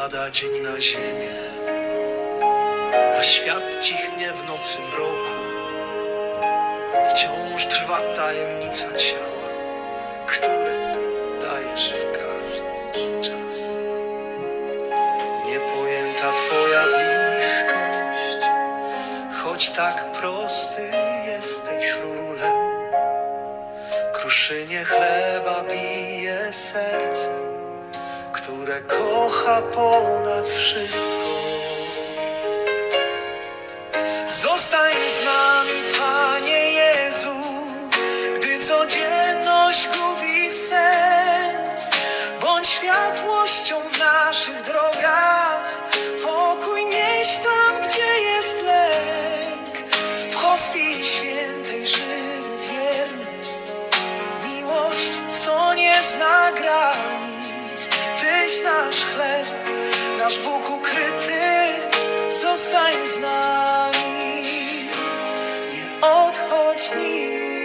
Spada dzień na ziemię, a świat cichnie w nocy mroku. Wciąż trwa tajemnica ciała, które dajesz w każdy czas. Niepojęta Twoja bliskość, choć tak prosty jesteś królem. Kruszynie chleba bije serce, które kocha ponad wszystko. Zostań z nami, Panie Jezu, gdy codzienność gubi sens. Bądź światłością w naszych drogach, pokój nieś tam, gdzie jest lęk. W hostii świętej żywy wierny, miłość, co nie zna granic. Nasz Bóg ukryty, zostań z nami. Nie odchodź nigdy.